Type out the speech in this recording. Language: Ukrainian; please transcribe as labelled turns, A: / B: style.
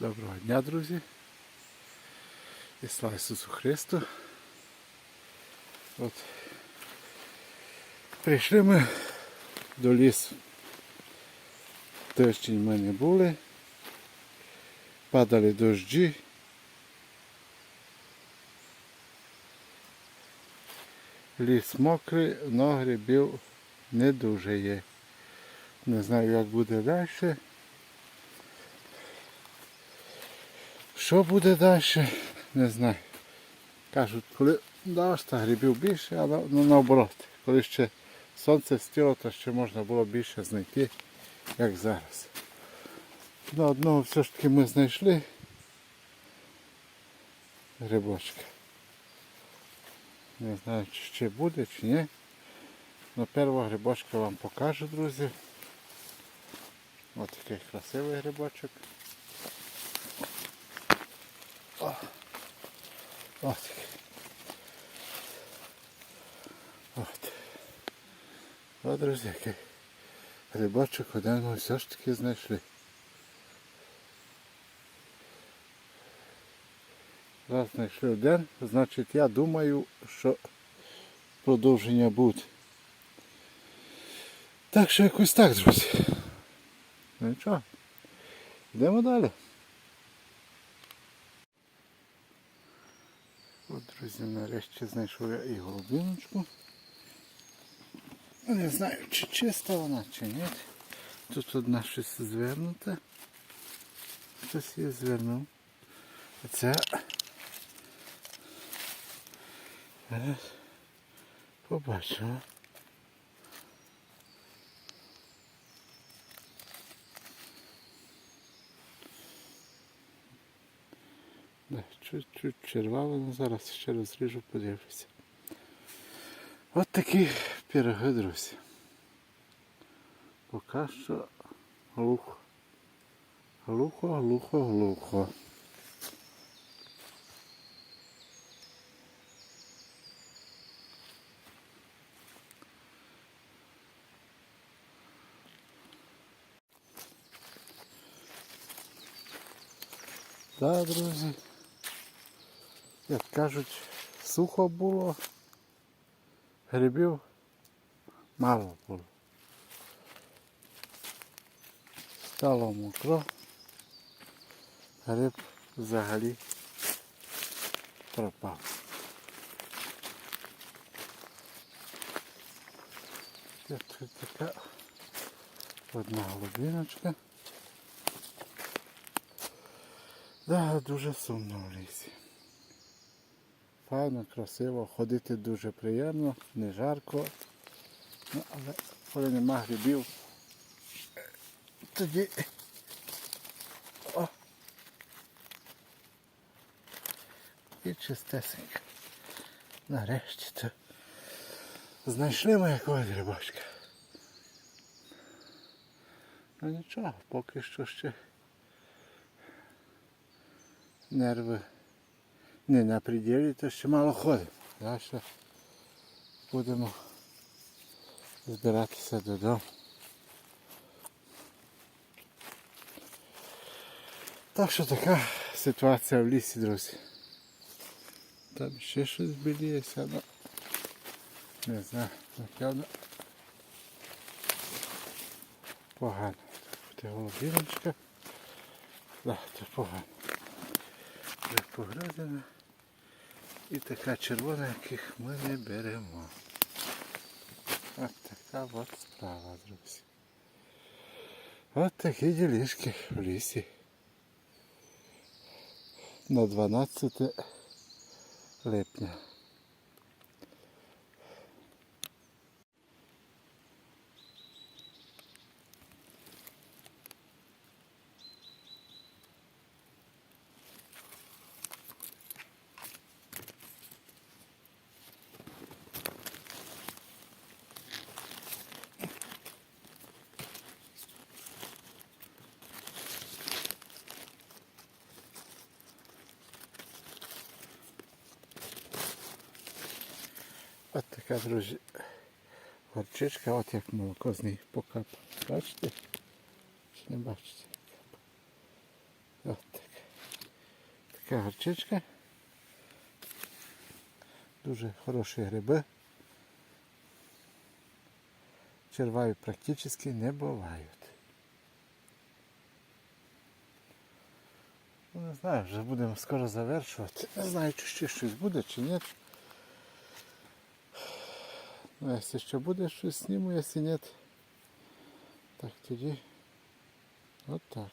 A: Доброго дня, друзі. І слава Ісусу Христу. От. Прийшли ми до лісу. Тиждень ми не були. Падали дощі. Ліс мокрий, но грибів не дуже є. Не знаю, як буде далі. Що буде далі, не знаю. Кажуть, коли та грибів більше, але ну, наоборот, коли ще сонце стіло, то ще можна було більше знайти, як зараз. Ну, одного все ж таки ми знайшли грибочка. Не знаю, чи ще буде, чи ні. Но першого грибочка вам покажу, друзі. Ось такий красивий грибочок. О, такий. От. О, друзі, який грибочок один ми все ж таки знайшли. Раз знайшли один, значить я думаю, що продовження буде. Так що якось так, друзі. Ну нічого. Йдемо далі. Друзі, нарешті знайшов я і голубиночку. Не знаю, чи чиста вона, чи ні. Тут одна щось звернута. Хтось її звернув. А це зараз чуть-чуть червало, але зараз ще розріжу, подивлюся. От такі пироги, друзі. Поки що глухо. Глухо, глухо, глухо. Так, друзі. Як кажуть, сухо було, грибів мало було. Стало мокро, гриб взагалі пропав. Тут така одна голубіночка. Да, дуже сумно в лісі. Файно, красиво, ходити дуже приємно, не жарко. Ну, але коли нема грибів, тоді. О! І чистесенько. Нарешті то знайшли ми якогось грибочка. Ну нічого, поки що ще нерви не на пределі, то ще мало ходимо. Далі будемо збиратися додому. Так що така ситуація в лісі, друзі. Там ще щось біліється, але не знаю, напевно погано. Буде голубіночка. Так, це погано. Вже погрозена. І така червона, яких ми не беремо. От така от справа, друзі. От такі ділішки в лісі. На 12 липня. Така, друзі, горчичка, от як молоко з неї покапало. Бачите? Чи не бачите? От так. така горчичка. Дуже хороші гриби. Черваві практично не бувають. Ну, не знаю, вже будемо скоро завершувати. Не знаю, чи ще щось буде, чи ні. Ну, якщо ще буде щось сніму, якщо ні, так тоді от так.